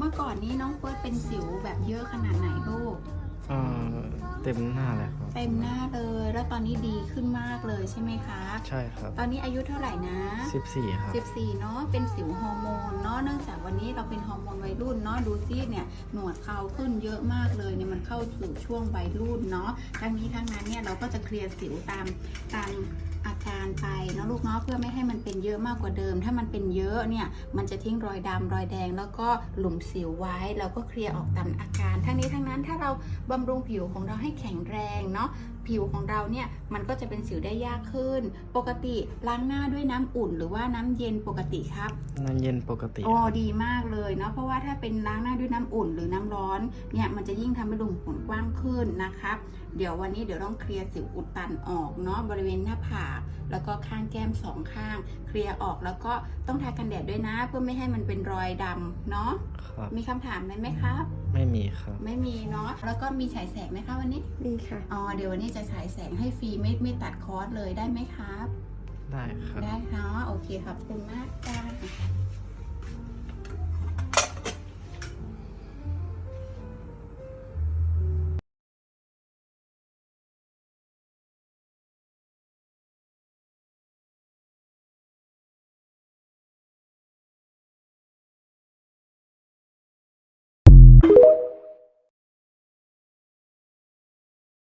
เมื่อก่อนนี้น้องเฟิร์สเป็นสิวแบบเยอะขนาดไหนลูก เอ่อเต็มหน้าเลยครับ เต็มหน้าเลย แล้วตอนนี้ดีขึ้นมากเลยใช่ไหมครับใช่ครับ ตอนนี้อายุเท่าไหร่นะ 14 ครับ 14 เนาะเป็นสิวฮอร์โมนเนาะ เนื่องจากวันนี้เราเป็นฮอร์โมนวัยรุ่นเนาะ ดูซิเนี่ยหนวดเขาขึ้นเยอะมากเลยเนี่ยมันเข้าสู่ช่วงวัยรุ่นเนาะ ทั้งนี้ทั้งนั้นเนี่ยเราก็จะเคลียร์สิวตามตามอาการไปเนาะลูกเนาะเพื่อไม่ให้มันเป็นเยอะมากกว่าเดิม ถ้ามันเป็นเยอะเนี่ยมันจะทิ้งรอยดำรอยแดง แล้วก็หลุมสิวไว้เราก็เคลียร์ออกตามอาการ ทั้งนี้ทั้งนั้นถ้าเราบำรุงผิวของเราให้แข็งแรงเนาะผิวของเราเนี่ยมันก็จะเป็นสิวได้ยากขึ้น ปกติล้างหน้าด้วยน้ำอุ่น หรือว่าน้ำเย็นปกติครับ น้ำเย็นปกติโอ้ครับดีมากเลยเนาะเพราะว่าถ้าเป็นล้างหน้าด้วยน้ำอุ่น หรือน้ำร้อนเนี่ยมันจะยิ่งทำให้รูขุมขนกว้างขึ้นนะครับ เดี๋ยววันนี้เดี๋ยวต้องเคลียร์สิวอุดตันออกเนาะบริเวณหน้าผาก แล้วก็ข้างแก้มสองข้าง เคลียร์ออกแล้วก็ต้องทากันแดดด้วยนะ เพื่อไม่ให้มันเป็นรอยดำเนาะครับมีคำถามไหมไหมครับ ไม่มีครับ ไม่มีเนาะแล้วก็มีฉายแสงไหมคะวันนี้ดีค่ะ อ๋อเดี๋ยววันนี้จะฉายแสงให้ฟรีไม่ไม่ตัดคอร์สเลยได้ไหมครับ ได้ครับ ได้เนาะโอเคขอบคุณมากจ้า